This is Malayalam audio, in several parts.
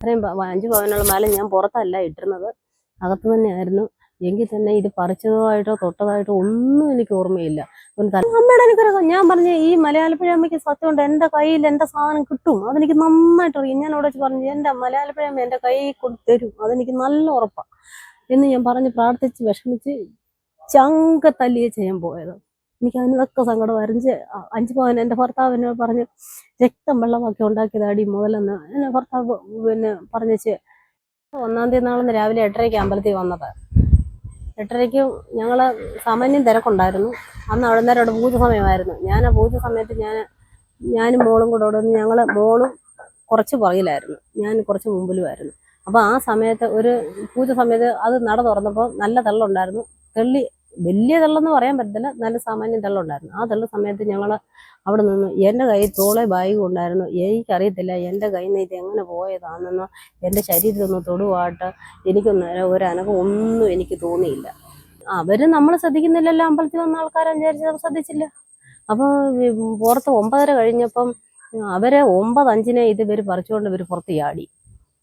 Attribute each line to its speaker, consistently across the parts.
Speaker 1: ഇത്രയും അഞ്ചു പവനുള്ള മാല ഞാൻ പുറത്തല്ല ഇട്ടിരുന്നത്. അകത്ത് തന്നെയായിരുന്നു. എങ്കിൽ തന്നെ ഇത് പറിച്ചതായിട്ടോ തൊട്ടതായിട്ടോ ഒന്നും എനിക്ക് ഓർമ്മയില്ല. അമ്മയുടെ എനിക്കൊരു ഞാൻ പറഞ്ഞ ഈ മലയാളപ്പുഴ അമ്മയ്ക്ക് സത്യം കൊണ്ട് എന്റെ കയ്യിൽ എന്റെ സാധനം കിട്ടും. അതെനിക്ക് നന്നായിട്ട് അറിയാം. ഞാൻ അവിടെ വെച്ച് പറഞ്ഞു എന്റെ മലയാളപ്പുഴ അമ്മ എന്റെ കൈ കൊണ്ട് തരും. അതെനിക്ക് നല്ല ഉറപ്പാണ് എന്ന് ഞാൻ പറഞ്ഞ് പ്രാർത്ഥിച്ച് വിഷമിച്ച് ചങ്ക തല്ലിയെ ചെയ്യാൻ പോയത്. എനിക്ക് അതിനൊക്കെ സങ്കടമായിരുന്നു അഞ്ച് പവൻ എന്റെ ഭർത്താവ് എന്നോട് പറഞ്ഞ് രക്തം വെള്ളമാക്കി ഉണ്ടാക്കിയതാടി മുതലെന്ന്. എന്നെ ഭർത്താവ് പിന്നെ പറഞ്ഞേച്ച് ഒന്നാം തീയതി നാളെന്ന് രാവിലെ എട്ടരയ്ക്ക് അമ്പലത്തിൽ വന്നത്. എട്ടരയ്ക്ക് ഞങ്ങൾ സാമാന്യം തിരക്കുണ്ടായിരുന്നു. അന്ന് അവിടെ നേരം അവിടെ പൂജ സമയമായിരുന്നു. ഞാൻ ആ പൂജ സമയത്ത് ഞാൻ ഞാനും മോളും കൂടെ അവിടെ നിന്ന് ഞങ്ങൾ മോളും കുറച്ച് പുറകിലായിരുന്നു. ഞാൻ കുറച്ച് മുമ്പിലുമായിരുന്നു. അപ്പോൾ ആ സമയത്ത് ഒരു പൂജ സമയത്ത് അത് നട തുറന്നപ്പോൾ നല്ല തള്ളുണ്ടായിരുന്നു. തെള്ളി വലിയ തള്ളെന്ന് പറയാൻ പറ്റത്തില്ല. നല്ല സാമാന്യം തള്ളുണ്ടായിരുന്നു. ആ തള്ള സമയത്ത് ഞങ്ങൾ അവിടെ നിന്ന് എന്റെ കയ്യിൽ തോളെ ബാഗ് ഉണ്ടായിരുന്നു എനിക്കറിയത്തില്ല എന്റെ നിന്ന് ഇത് എങ്ങനെ പോയതാണെന്നോ. എന്റെ ശരീരത്തൊന്ന് തൊടുവാട്ട്. എനിക്കൊന്നും ഒരു അനക്കം ഒന്നും എനിക്ക് തോന്നിയില്ല. അവർ നമ്മൾ ശ്രദ്ധിക്കുന്നില്ലല്ലോ അമ്പലത്തിൽ വന്ന ആൾക്കാരെ വിചാരിച്ച് ശ്രദ്ധിച്ചില്ല. അപ്പോൾ പുറത്ത് ഒമ്പതര കഴിഞ്ഞപ്പം അവരെ ഒമ്പത് അഞ്ചിനെ ഇത് ഇവർ പറിച്ചുകൊണ്ട് ഇവർ പുറത്ത് ചാടി.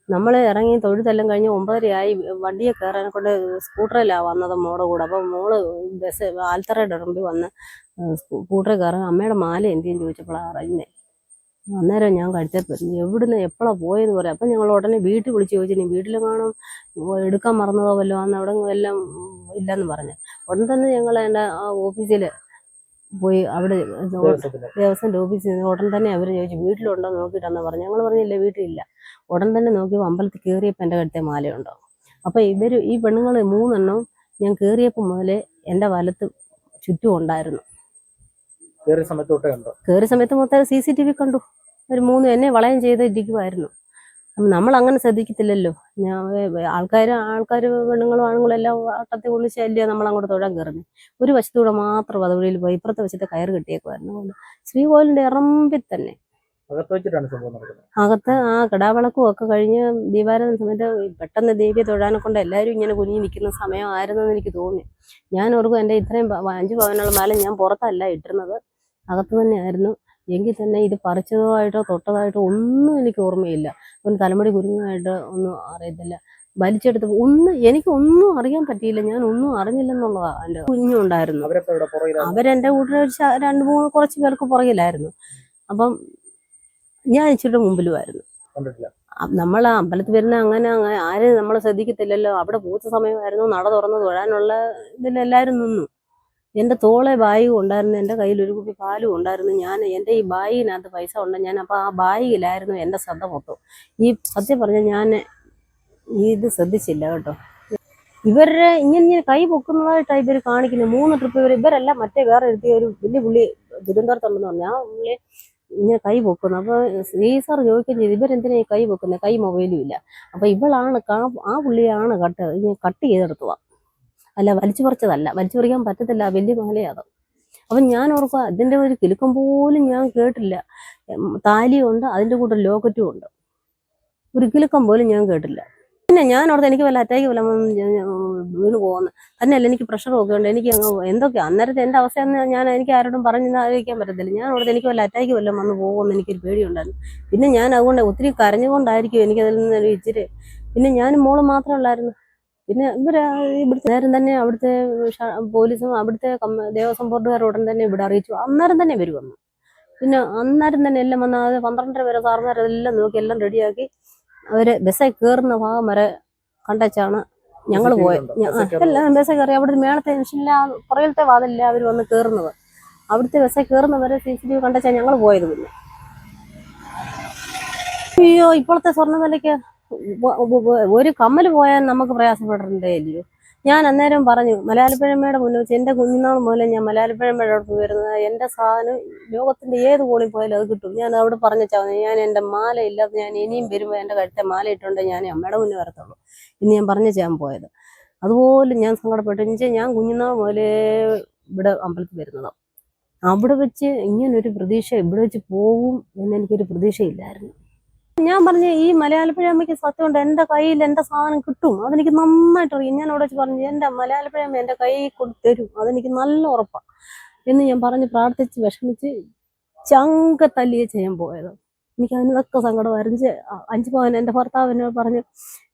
Speaker 1: നമ്മൾ ഇറങ്ങി തൊഴുതെല്ലാം കഴിഞ്ഞ് ഒമ്പതരയായി വണ്ടിയെ കയറാൻ കൊണ്ട് സ്കൂട്ടറിലാണ് വന്നത് മോടെ കൂടെ. അപ്പം മോൾ ബസ് ആൽത്തറയുടെ ഇറമ്പി വന്ന് സ്കൂട്ടറിൽ കയറാൻ അമ്മയുടെ മാല എന്തെങ്കിലും ചോദിച്ചപ്പോഴാണ് അറിയുന്നത് അന്നേരം ഞാൻ കഴുത്തെ എവിടുന്ന് എപ്പോഴാണ് പോയെന്ന് പറയാം. അപ്പം ഞങ്ങൾ ഉടനെ വീട്ടിൽ വിളിച്ച് ചോദിച്ചു നീ വീട്ടിൽ കാണും? എടുക്കാൻ മറന്നതോ വല്ലോ? അന്ന് അവിടെ എല്ലാം ഇല്ലെന്ന് പറഞ്ഞു. ഉടൻ തന്നെ ഞങ്ങൾ എന്റെ ഓഫീസിൽ പോയി അവിടെ
Speaker 2: ദേവസ്വം
Speaker 1: ദേവസ്വന്റെ ഓഫീസിൽ നിന്ന് ഉടൻ തന്നെ അവർ ചോദിച്ചു വീട്ടിലുണ്ടോ നോക്കിയിട്ടെന്ന് പറഞ്ഞു? ഞങ്ങൾ പറഞ്ഞില്ല വീട്ടിലില്ല. ഉടൻ തന്നെ നോക്കിയപ്പോൾ അമ്പലത്തിൽ കയറിയപ്പോൾ എന്റെ കഴുത്തെ മാലയുണ്ടോ? അപ്പോൾ ഇവർ ഈ പെണ്ണുങ്ങൾ മൂന്നെണ്ണം ഞാൻ കയറിയപ്പോൾ മുതലേ എന്റെ വലത്ത് ചുറ്റും ഉണ്ടായിരുന്നു.
Speaker 2: കയറിയ സമയത്ത്
Speaker 1: മൊത്തം സി സി ടി വി കണ്ടു. ഒരു മൂന്ന് എന്നെ വളയം ചെയ്ത് ഇരിക്കുമായിരുന്നു നമ്മൾ അങ്ങനെ ശ്രദ്ധിക്കത്തില്ലല്ലോ. ഞാൻ ആൾക്കാർ ആൾക്കാർ പെണ്ണുങ്ങളും ആണുങ്ങളും എല്ലാം വട്ടത്തിൽ ഒന്നിച്ചല്ലേ നമ്മൾ അങ്ങോട്ട് തൊഴാൻ കയറുന്നത് ഒരു വശത്തൂടെ മാത്രം അതുവഴിയിൽ പോയി ഇപ്പുറത്തെ വശത്തെ കയറ് കെട്ടിയേക്കുമായിരുന്നു അതുകൊണ്ട് ശ്രീകോവിലിന്റെ ഇറമ്പിൽ തന്നെ.
Speaker 2: അകത്ത്
Speaker 1: ആ കിടാവിളക്കും ഒക്കെ കഴിഞ്ഞ് ദീപാരാധന സമയത്ത് പെട്ടെന്ന് ദേവിയെ തൊഴാനെ കൊണ്ട് എല്ലാവരും ഇങ്ങനെ കുഞ്ഞി നിൽക്കുന്ന സമയമായിരുന്നെന്ന് എനിക്ക് തോന്നി. ഞാൻ ഓർക്കും എന്റെ ഇത്രയും അഞ്ച് പവനുള്ള മാല ഞാൻ പുറത്തല്ല ഇട്ടിരുന്നത്. അകത്ത് തന്നെയായിരുന്നു എങ്കിൽ തന്നെ ഇത് പറിച്ചതായിട്ടോ തൊട്ടതായിട്ടോ ഒന്നും എനിക്ക് ഓർമ്മയില്ല. ഒരു തലമുടി കുരുങ്ങായിട്ട് ഒന്നും അറിയത്തില്ല. വലിച്ചെടുത്ത് ഒന്നും എനിക്ക് ഒന്നും അറിയാൻ പറ്റിയില്ല. ഞാൻ ഒന്നും അറിഞ്ഞില്ലെന്നുള്ളതാണ് എന്റെ കുഞ്ഞുണ്ടായിരുന്നു. അവരെന്റെ കൂട്ടിൽ ഒരു രണ്ട് മൂന്ന് കുറച്ച് പേർക്ക് പുറകിലായിരുന്നു. അപ്പം ഞാൻ ഇച്ചിരി മുമ്പിലുമായിരുന്നു. നമ്മൾ അമ്പലത്തിൽ വരുന്ന അങ്ങനെ അങ്ങനെ ആരും നമ്മളെ ശ്രദ്ധിക്കത്തില്ലല്ലോ. അവിടെ പൂച്ച സമയമായിരുന്നു. നട തുറന്ന് തൊഴാനുള്ള ഇതിലെല്ലാവരും നിന്നു. എന്റെ തോളെ ബാഗ് ഉണ്ടായിരുന്നു എന്റെ കയ്യിൽ ഒരു കുപ്പി പാലും ഉണ്ടായിരുന്നു ഞാൻ എന്റെ ഈ ബാഗിനകത്ത് പൈസ ഉണ്ട് ഞാൻ അപ്പോൾ ആ ബാഗിലായിരുന്നു എന്റെ ശ്രദ്ധ മൊത്തം. ഈ സത്യം പറഞ്ഞാൽ ഞാൻ ഇത് ശ്രദ്ധിച്ചില്ല കേട്ടോ. ഇവരുടെ ഇങ്ങനെ ഇങ്ങനെ കൈ പൊക്കുന്നതായിട്ടാണ് ഇവർ കാണിക്കുന്നത്. മൂന്ന് ട്രിപ്പ് ഇവർ ഇവരല്ല മറ്റേ വേറെ എടുത്തിയ ഒരു വലിയ പുള്ളി തിരുവനന്തപുരത്തുണ്ടെന്ന് പറഞ്ഞാൽ ആ പുള്ളി ഇങ്ങനെ കൈ പൊക്കുന്നു. അപ്പോൾ ഈ സാർ ചോദിക്കുകയും ചെയ്തു ഇവരെന്തിനാണ് ഈ കൈ പൊക്കുന്നത് കൈ മൊബൈലും ഇല്ല. അപ്പോൾ ഇവളാണ് ആ പുള്ളിയാണ് കട്ട് കട്ട് ചെയ്തെടുത്തുക അല്ല വലിച്ചു പറിച്ചതല്ല. വലിച്ചു പറിക്കാൻ പറ്റത്തില്ല. വലിയ മാലയത് അപ്പം ഞാൻ ഓർക്കുക അതിന്റെ ഒരു കിലുക്കം പോലും ഞാൻ കേട്ടില്ല. താലിയുണ്ട് അതിന്റെ കൂടെ ലോക്കറ്റും ഉണ്ട്. ഒരു കിലുക്കം പോലും ഞാൻ കേട്ടില്ല. പിന്നെ ഞാൻ ഓർത്ത് എനിക്ക് വല്ല അറ്റാക്ക് വല്ല വീണ് പോകുന്നു തന്നെയല്ല എനിക്ക് പ്രഷറൊക്കെ ഉണ്ട്. എനിക്ക് എന്തൊക്കെ അന്നേരത്തെ എന്റെ അവസ്ഥ എന്ന് ഞാൻ എനിക്ക് ആരോടും പറഞ്ഞ് ആലോചിക്കാൻ പറ്റത്തില്ല. ഞാൻ ഓർത്ത് എനിക്ക് വല്ല അറ്റാക്ക് വല്ല വന്ന് പോകുമെന്ന് എനിക്കൊരു പേടിയുണ്ടായിരുന്നു. പിന്നെ ഞാൻ അതുകൊണ്ട് ഒത്തിരി കരഞ്ഞുകൊണ്ടായിരിക്കും എനിക്കതിൽ നിന്ന് ഇച്ചിരി. പിന്നെ ഞാൻ മോൾ മാത്രമേ ഉള്ളായിരുന്നു. പിന്നെ ഇവർ ഇവിടുത്തെ നേരം തന്നെ അവിടുത്തെ പോലീസും അവിടുത്തെ ദേവസ്വം ബോർഡുകാർ ഉടൻ തന്നെ ഇവിടെ അറിയിച്ചു. അന്നേരം തന്നെ ഇവർ വന്നു. പിന്നെ അന്നേരം തന്നെ എല്ലാം വന്ന് അത് പന്ത്രണ്ടര വരെ സാറുമാരെല്ലാം നോക്കി എല്ലാം റെഡിയാക്കി അവർ ബസ്സേ കയറുന്ന ഭാഗം വരെ കണ്ടച്ചാണ് ഞങ്ങൾ പോയത്. എല്ലാം ബസ്സേ കയറി അവിടെ മേളത്തെ മെഷീനില്ല പുറകിലത്തെ വാതിലില്ല അവർ വന്ന് കയറുന്നത് അവിടുത്തെ ബസ്സേ കയറുന്നവരെ സി സി ടി വി കണ്ടച്ചാണ് ഞങ്ങൾ പോയത് പിന്നെ. അയ്യോ ഇപ്പോഴത്തെ സ്വർണ വിലയ്ക്ക് ഒരു കമ്മൽ പോയാൽ നമുക്ക് പ്രയാസപ്പെട്ടിട്ടുണ്ടേ അല്ലയോ ഞാൻ അന്നേരം പറഞ്ഞു മലയാളപ്പഴമയുടെ മുന്നിൽ വെച്ച് എന്റെ കുഞ്ഞുനാൾ മുതലേ ഞാൻ മലയാളപ്പഴമയുടെ അടുത്ത് വരുന്നത് എന്റെ സാധനം ലോകത്തിന്റെ ഏത് കോളിൽ പോയാലും അത് കിട്ടും. ഞാൻ അവിടെ പറഞ്ഞാൽ ഞാൻ എന്റെ മാല ഇല്ലാതെ ഞാൻ ഇനിയും വരുമ്പോൾ എന്റെ കഴുത്തെ മാല ഇട്ടുകൊണ്ട് ഞാൻ അമ്മയുടെ മുന്നിൽ വരത്തുള്ളൂ. ഇന്ന് ഞാൻ പറഞ്ഞു ചെയ്യാൻ പോയത്. അതുപോലെ ഞാൻ സങ്കടപ്പെട്ടു. എന്ന് ഞാൻ കുഞ്ഞുനാൾ മുതലേ ഇവിടെ അമ്പലത്തിൽ വരുന്നത്. അവിടെ വെച്ച് ഇങ്ങനൊരു പ്രതീക്ഷ ഇവിടെ വെച്ച് പോകും എന്നെനിക്കൊരു പ്രതീക്ഷയില്ലായിരുന്നു. ഞാൻ പറഞ്ഞു ഈ മലയാളപ്പുഴ അമ്മയ്ക്ക് സത്യം കൊണ്ട് എന്റെ കയ്യിൽ എന്റെ സാധനം കിട്ടും. അതെനിക്ക് നന്നായിട്ട് അറിയാം. ഞാൻ അവിടെ വെച്ച് പറഞ്ഞു എന്റെ മലയാളപ്പുഴ അമ്മ എന്റെ കൈ കൊണ്ട് തരും. അതെനിക്ക് നല്ല ഉറപ്പാണ് എന്ന് ഞാൻ പറഞ്ഞ് പ്രാർത്ഥിച്ച് വിഷമിച്ച് ചങ്ക തല്ലിയെ ചെയ്യാൻ പോയത്. എനിക്ക് അതിനൊക്കെ സങ്കടമായിരുന്നു അഞ്ചു പവൻ എന്റെ ഭർത്താവ് എന്നോട് പറഞ്ഞ്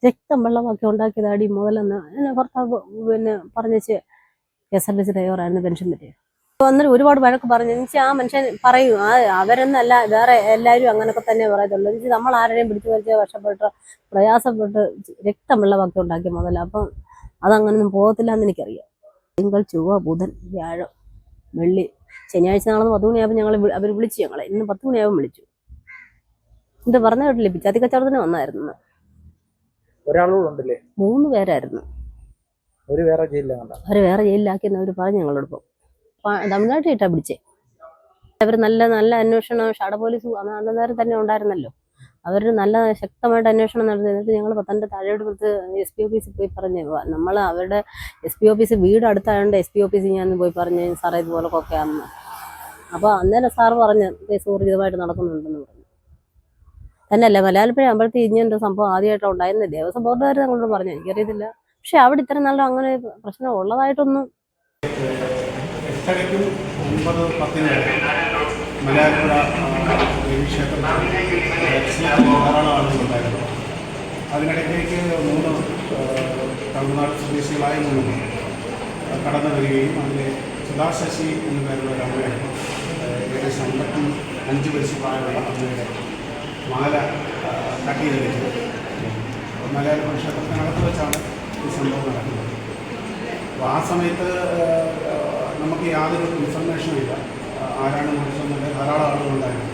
Speaker 1: രക്തം വെള്ളമാക്കി ഉണ്ടാക്കിയതാടി മുതലെന്ന്. എന്നെ ഭർത്താവ് പിന്നെ പറഞ്ഞേച്ച് കെ എസ് എൽ എസ് ഡ്രൈവറായിരുന്നു പെൻഷൻ പറ്റിയത്. അന്നേരം ഒരുപാട് വഴക്ക് പറഞ്ഞു. എനിക്ക് ആ മനുഷ്യൻ പറയൂ ആ അവരെന്നല്ല വേറെ എല്ലാവരും അങ്ങനൊക്കെ തന്നെ പറയത്തുള്ളൂ. എനിക്ക് നമ്മൾ ആരെയും പിടിച്ചു വലിച്ച് കഷ്ടപ്പെട്ട് പ്രയാസപ്പെട്ട് രക്തമുള്ള ഭക്തി ഉണ്ടാക്കിയ മുതല. അപ്പം അതങ്ങനൊന്നും പോകത്തില്ല എന്ന് എനിക്കറിയാം. തിങ്കൾ ചൊവ്വ ബുധൻ വ്യാഴം വെള്ളി ശനിയാഴ്ച നാളെ പത്ത് മണിയാകുമ്പോൾ ഞങ്ങൾ അവർ വിളിച്ചു ഞങ്ങളെ. ഇന്ന് പത്ത് മണിയാകുമ്പോൾ വിളിച്ചു. ഇത് പറഞ്ഞ കേട്ടില്ലേ പിച്ചാത്തി കച്ചവടത്തിന് വന്നായിരുന്നു. ഒരാളോടുണ്ടല്ലേ
Speaker 2: ഒരാളോട്
Speaker 1: മൂന്ന് പേരായിരുന്നു.
Speaker 2: ഒരു വേറെ ജയിലിലാക്കി എന്നവര്
Speaker 1: അവർ വേറെ ജയിലിലാക്കിയെന്ന് അവർ പറഞ്ഞു ഞങ്ങളോടൊപ്പം. തമിഴ്നാട്ടിൽ ഇട്ടാ പിടിച്ചേ. അവർ നല്ല നല്ല അന്വേഷണം ഷാഡ പോലീസ് അന്ന അന്നേരം തന്നെ ഉണ്ടായിരുന്നല്ലോ. അവർ നല്ല ശക്തമായിട്ട് അന്വേഷണം നടത്തി. എന്നിട്ട് ഞങ്ങൾ പത്തനംതിട്ട താഴോട്ട് കൊടുത്ത് എസ് പി ഓഫീസിൽ പോയി പറഞ്ഞു നമ്മൾ അവരുടെ എസ് പി ഓഫീസ് വീട് അടുത്തായതുകൊണ്ട് എസ് പി ഓഫീസിൽ ഞാൻ പോയി പറഞ്ഞു സാറേ ഇതുപോലെ കൊക്കയാണെന്ന് അപ്പോൾ അന്നേരം സാറ് പറഞ്ഞ് കേസ് ഊർജിതമായിട്ട് നടക്കുന്നുണ്ടെന്ന് പറഞ്ഞു. തന്നെയല്ല മലയാളപ്പുഴ അമ്പലത്തിൽ ഇങ്ങനൊരു സംഭവം ആദ്യമായിട്ട് ഉണ്ടായിരുന്നു. ദേവസ്വം ബോർഡുകാർ ഞങ്ങളോട് പറഞ്ഞു എനിക്കറിയത്തില്ല. പക്ഷെ അവിടെ ഇത്ര നല്ല അങ്ങനെ പ്രശ്നം ഉള്ളതായിട്ടൊന്നും
Speaker 3: എട്ടരയ്ക്കും ഒമ്പത് പത്തിന് മലയാളപ്പുഴ ദേവീക്ഷേത്രത്തിൽ ധാരാളം ആളുകളുണ്ടായിരുന്നു അതിനിടയ്ക്ക് മൂന്ന് തമിഴ്നാട് സ്വദേശികളായ മൂന്ന് കടന്നു വരികയും അതിലെ സുധാശശി എന്ന പേരുള്ള ഒരു അമ്മയുടെ ആ, ഏകദേശം അമ്പത്തി അഞ്ച് വയസ്സ് പ്രായമുള്ള അമ്മയുടെ മാല ആ, ലഭിച്ചത് മലയാളപ്പുഴ ക്ഷേത്രത്തിനകത്ത് വെച്ചാണ് ഈ സംഭവം നടക്കുന്നത്. അപ്പോൾ ആ സമയത്ത് നമുക്ക് യാതൊരു ഇൻഫർമേഷനും ഇല്ല. ആരാണ് മരിച്ചതെന്നുള്ള ധാരാളം ആളുകളുണ്ടായിരുന്നു.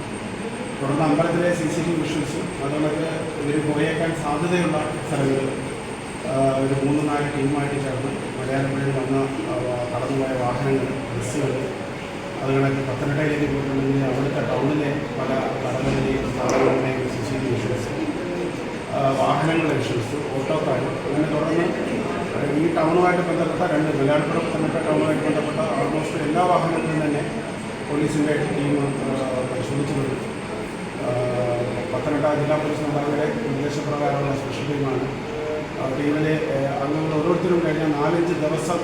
Speaker 3: തുടർന്ന് അമ്പലത്തിലെ സി സി ടി വി വിഷ്വൽസും അതുപോലെ ഇവർ പോയേക്കാൻ സാധ്യതയുള്ള സ്ഥലങ്ങൾ ഒരു മൂന്ന് നാല് ടീമായിട്ട് ചേർന്ന് മലയാളപ്പുഴയിൽ വന്ന കടന്നുപോയ വാഹനങ്ങൾ ബസ്സുകൾ അതുകണക്ക് പത്തനംതിട്ടയിലേക്ക് പോയിട്ടുണ്ടെങ്കിൽ അവിടുത്തെ ടൗണിലെ പല കടകളിലെയും സ്ഥാപനങ്ങളുടെയും C C T V visuals വാഹനങ്ങളുടെ വിഷ്വൽസ് ഓട്ടോക്കാർ അങ്ങനെ തുടർന്ന് ഈ ടൗണുമായിട്ട് ബന്ധപ്പെട്ട രണ്ട് മലയാളപ്പുറം പത്തനംതിട്ട ടൗണുമായിട്ട് ബന്ധപ്പെട്ട ഓൾമോസ്റ്റ് എല്ലാ വാഹനങ്ങളും തന്നെ പോലീസിന്റെ ടീം പരിശോധിച്ചു ആ, പത്തനംതിട്ട ജില്ലാ പോലീസ് മേധാവിയുടെ നിർദ്ദേശപ്രകാരമുള്ള സ്പെഷ്യൽ ടീമാണ് ടീമിലെ അംഗങ്ങൾ ഓരോരുത്തരും കഴിഞ്ഞ നാലഞ്ച് ദിവസം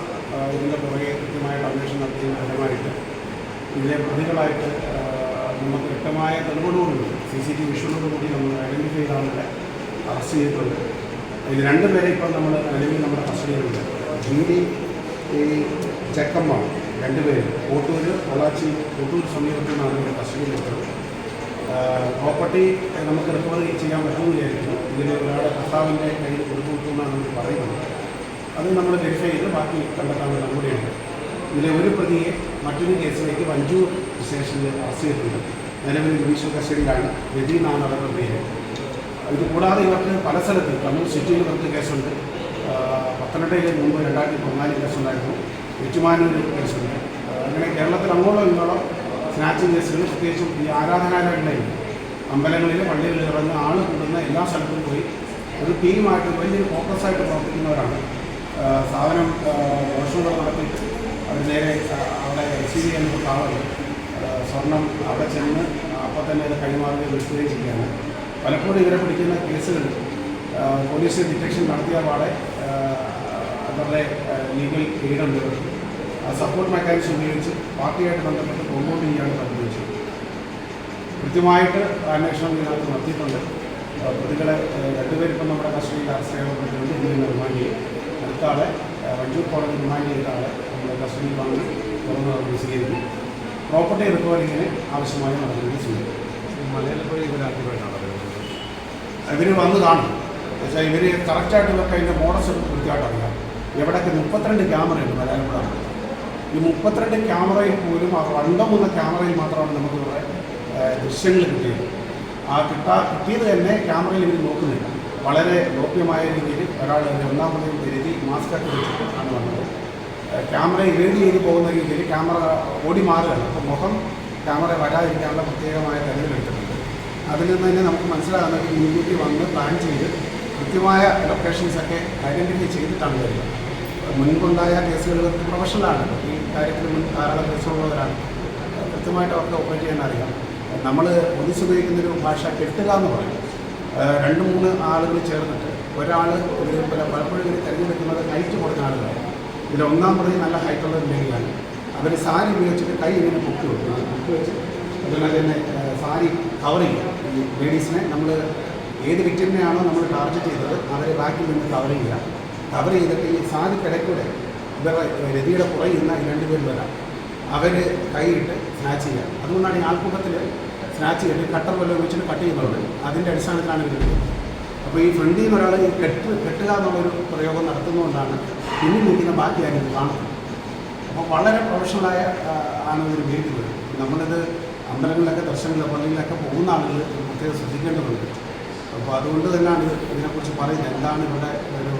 Speaker 3: ഇതിന്റെ പുറകെ കൃത്യമായിട്ട് അന്വേഷണം നടത്തിയതിന് ഫലമായിട്ട് ഇതിലെ പ്രതികളായിട്ട് നമുക്ക് വ്യക്തമായ തെളിവോടുകൂടി സി സി ടി വിഷയോടുകൂടി നമ്മൾ ഐഡന്റിഫൈ ചെയ്താണ് അറസ്റ്റ് ചെയ്തിട്ടുണ്ട്. ഇത് രണ്ടുപേരെ ഇപ്പം നമ്മൾ നിലവിൽ നമ്മുടെ കസ്റ്റഡിയിലുണ്ട്. ഹിന്ദി ഈ ചെക്കമ്മ രണ്ടുപേരും. കോട്ടൂർ പൊള്ളാച്ചി കോട്ടൂർ സമീപത്തു നിന്നാണ് ഇവരുടെ കസ്റ്റഡിയിലുള്ളത് പ്രോപ്പർട്ടി നമുക്ക് റിക്കവർ ചെയ്യാൻ പറ്റുമെന്ന് വിചാരിക്കുന്നു. ഇതിന് ഒരാളെ കർത്താവിന്റെ കയ്യിൽ കൊടുത്തു എന്നാണ് നമുക്ക് പറയുന്നത്. അത് നമ്മൾ വെരിഫൈ ചെയ്ത് ബാക്കി കണ്ടെത്താനുള്ള നടപടിയുണ്ട് ഇതിലെ ഒരു പ്രതിയെ മറ്റൊരു കേസിലേക്ക് വഞ്ചൂർ സ്റ്റേഷനിൽ അറസ്റ്റ് ചെയ്തിട്ടുണ്ട്. നിലവിൽ ജുഡീഷ്യൽ കസ്റ്റഡിയിലാണ്. രതി എന്നാണ് അവരുടെ പേര്. ഇത് കൂടാതെ ഇവർക്ക് പല സ്ഥലത്ത് കണ്ണൂർ സിറ്റിയിൽ ഇവർക്ക് കേസുണ്ട്. പത്തനംതിട്ടയിൽ മുമ്പ് രണ്ടായിരത്തി പതിനാല് കേസുണ്ടായിരുന്നു. ഏറ്റുമാനൂർ കേസുണ്ട്. അങ്ങനെ കേരളത്തിൽ അങ്ങോളം ഇങ്ങോളം സ്നാച്ചിങ് കേസുകൾ പ്രത്യേകിച്ചും ഈ ആരാധനാലയങ്ങളിൽ അമ്പലങ്ങളിൽ പള്ളികളിൽ ഇറങ്ങുന്ന ആൾ കൂടുന്ന എല്ലാ സ്ഥലത്തും പോയി. ഒരു ടീമായിട്ട് വലിയൊരു ഫോക്കസായിട്ട് പ്രവർത്തിക്കുന്നവരാണ്. സാധനം ദോഷങ്ങൾ നടത്തിയിട്ട് അവർ നേരെ അവിടെ റിസീവ് കൊടുത്ത ആളുകൾ. സ്വർണം അവിടെ ചെന്ന് അപ്പോൾ തന്നെ അത് കൈമാറുകയും വിൽക്കുകയും ചെയ്യുകയാണ്. പലപ്പോഴും ഇവരെ പിടിക്കുന്ന കേസുകൾ പോലീസ് ഡിറ്റക്ഷൻ നടത്തിയ പാടെ അവരുടെ ലീഗൽ എയ്ഡുണ്ട് സപ്പോർട്ട് മെക്കാനിസം ഉപയോഗിച്ച് പാർട്ടിയായിട്ട് ബന്ധപ്പെട്ട് പ്രൊമോട്ട് ചെയ്യാൻ പറ്റുകയും കൃത്യമായിട്ട് അന്വേഷണം ഇതിനകത്ത് നടത്തിയിട്ടുണ്ട്. പ്രതികളെ രണ്ടുപേരിപ്പം നമ്മുടെ കസ്റ്റഡിയിൽ അറസ്റ്റ് ചെയ്യപ്പെട്ടിട്ടുണ്ട് ഇന്ന് റിമാൻഡ് ചെയ്യും അടുത്ത ആളെ വഞ്ചൂർ കോടതി റിമാൻഡ് ചെയ്ത ആളെ നമ്മുടെ കസ്റ്റഡിയിൽ വാങ്ങി തുറന്ന് നടപടി സ്വീകരിക്കും പ്രോപ്പർട്ടി റിക്കവറിങ്ങിന് ആവശ്യമായ നടപടികൾ സ്വീകരിക്കും
Speaker 4: മലയാളപ്പുഴ ഇവരാദ്യമായിട്ടാണ്?
Speaker 3: ഇവർ വന്ന് കാണും. പക്ഷേ ഇവർ കറക്റ്റായിട്ട് ഇവർക്ക് അതിന്റെ എടുത്ത് കൃത്യമായിട്ട് അറിയാം. എവിടെയൊക്കെ മുപ്പത്തിരണ്ട് ക്യാമറയുണ്ട് മലയാളം ഈ മുപ്പത്തിരണ്ട് ക്യാമറയിൽ പോലും ആ വണ്ടം എന്ന ക്യാമറയിൽ മാത്രമാണ് നമുക്ക് ഇവിടെ ദൃശ്യങ്ങൾ കിട്ടിയത്. ആ കിട്ടാ കിട്ടിയത് തന്നെ ക്യാമറയിൽ ഇവർ നോക്കുന്നില്ല. വളരെ ഗോപ്യമായ രീതിയിൽ ഒരാൾ അതിന്റെ ഒന്നാം പ്രതിയിൽ മാസ്ക് മാസ്കൊക്കെ വെച്ചിട്ട് ആണ് വന്നത്. ക്യാമറ ഇവേഡ് ചെയ്ത് പോകുന്ന രീതിയിൽ ക്യാമറ ഓടി മാറുകയാണ് അപ്പോൾ മുഖം ക്യാമറ വരാതിരിക്കാനുള്ള പ്രത്യേകമായ കരുതലെടുത്തിട്ടുണ്ട് അതിൽ നിന്ന് തന്നെ നമുക്ക് മനസ്സിലാകുന്നത് മുൻകൂട്ടി വന്ന് പ്ലാൻ ചെയ്ത് കൃത്യമായ ലൊക്കേഷൻസൊക്കെ ഐഡന്റിഫൈ ചെയ്തിട്ടാണ് വരുന്നത്. മുൻപുണ്ടായ കേസുകൾ പ്രൊഫഷണലാണ് ഈ കാര്യത്തിൽ മുൻ ധാരാളം കേസുള്ളവരാണ് കൃത്യമായിട്ട് അവർക്ക് ഓപ്പറേറ്റ് ചെയ്യാൻ അറിയാം. നമ്മൾ പോലീസ് ഉപയോഗിക്കുന്നൊരു ഭാഷ കെട്ടുക എന്ന് പറയും. രണ്ട് മൂന്ന് ആളുകൾ ചേർന്നിട്ട് ഒരാൾ ഒരു പല പലപ്പോഴും ഇവർ തിരഞ്ഞെടുക്കുന്നത് ഹൈറ്റ് കൊടുക്കുന്ന ആളുകളാണ്. ഇതിൽ ഒന്നാം പ്രതി നല്ല ഹൈറ്റുള്ള ഒരു ലേഡിയാണ് അവർ സാരി ഉപയോഗിച്ചിട്ട് കൈ ഇങ്ങനെ പൊക്കി വെക്കുന്നത് പൊക്കി വെച്ച് അതുപോലെ തന്നെ സാരി കവർ ചെയ്യുക ഈ ലേഡീസിനെ നമ്മൾ ഏത് വിക്ടിമിനെയാണോ നമ്മൾ ടാർഗറ്റ് ചെയ്തത് അവരെ ബാക്കിൽ നിന്ന് കവർ ചെയ്യുക കവർ ചെയ്തിട്ട് ഈ സാരി കിടക്കൂടെ ഇവരുടെ രതിയുടെ പുറകിൽ നിന്ന് രണ്ടുപേർ വരാം. അവർ കൈയിട്ട് സ്നാച്ച് ചെയ്യുക അതുകൊണ്ടാണ് ഈ ആൾക്കൂട്ടത്തിൽ സ്നാച്ച് ചെയ്തിട്ട് കട്ടർ വല്ലതും വെച്ചിട്ട് കട്ട് ചെയ്യുന്നുണ്ട്. അതിന്റെ അടിസ്ഥാനത്തിലാണ് വരുന്നത് അപ്പോൾ ഈ ഫ്രണ്ടിൽ നിന്ന് ഒരാൾ ഈ കെട്ട് കെട്ടുക എന്നുള്ളൊരു പ്രയോഗം നടത്തുന്നതുകൊണ്ടാണ് പിന്നിൽ നിൽക്കുന്ന ബാക്കി ആരും കാണുന്നത്. അപ്പോൾ വളരെ പ്രൊഫഷണലായ ആണ് ഒരു വീട്ടിൽ നമ്മളിത് അമ്പലങ്ങളിലൊക്കെ ദർശനങ്ങളിലെ പള്ളികളിലൊക്കെ പോകുന്ന ആളുകൾ പ്രത്യേകം ശ്രദ്ധിക്കേണ്ടതുണ്ട്. അപ്പോൾ അതുകൊണ്ട് തന്നെയാണ് ഇതിനെക്കുറിച്ച് പറയുന്നത്. എന്താണ് ഇവിടെ ഒരു